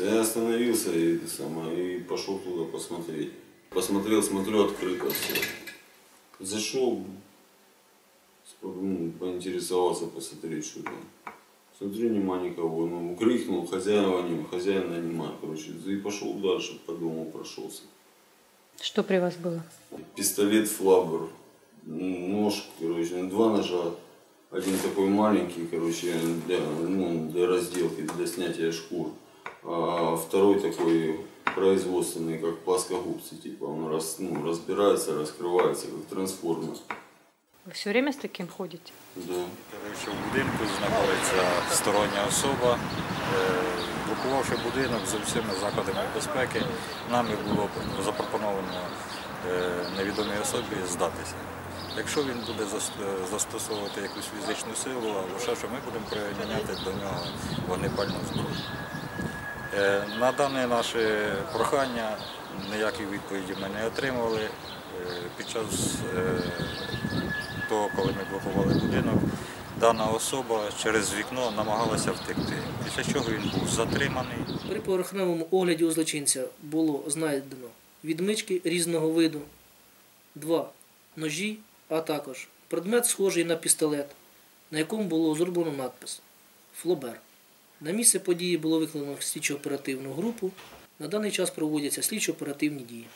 Я остановился и, самое, и пошел туда посмотреть. Посмотрел, смотрю, открыто все. Зашел, ну, поинтересовался, посмотреть, что там. Смотрю, нема никого. Ну, крикнул, хозяина нема, хозяина нема, короче. И пошел дальше, по дому прошелся. Что при вас было? Пистолет Флабер, нож, короче, два ножа. Один такой маленький, короче, для, ну, для разделки, для снятия шкур. А второй такой производственный, как плоскогубцы, типа он раз, ну, разбирается, раскрывается, как трансформер. Вы все время с таким ходите? Да. Що в будинку знаходиться стороння особа, Е, блокувавши будинок з усіма заходами безпеки, нами було запропоновано е, невідомій особі здатися. Якщо він буде зас- е, застосовувати якусь фізичну силу або ще що, ми будемо приміняти до нього вогнепальну зброю. Е, На дане наше прохання ніяких відповіді ми не отримували. Е, Під час е, того, коли ми блокували будинок, дана особа через вікно намагалася втекти. Після чого він був затриманий. При поверхневому огляді у злочинця було знайдено відмички різного виду, два ножі, а також предмет, схожий на пістолет, на якому було зроблено надпис Флобер. На місце події було викликано слідчо-оперативну групу. На даний час проводяться слідчо-оперативні дії.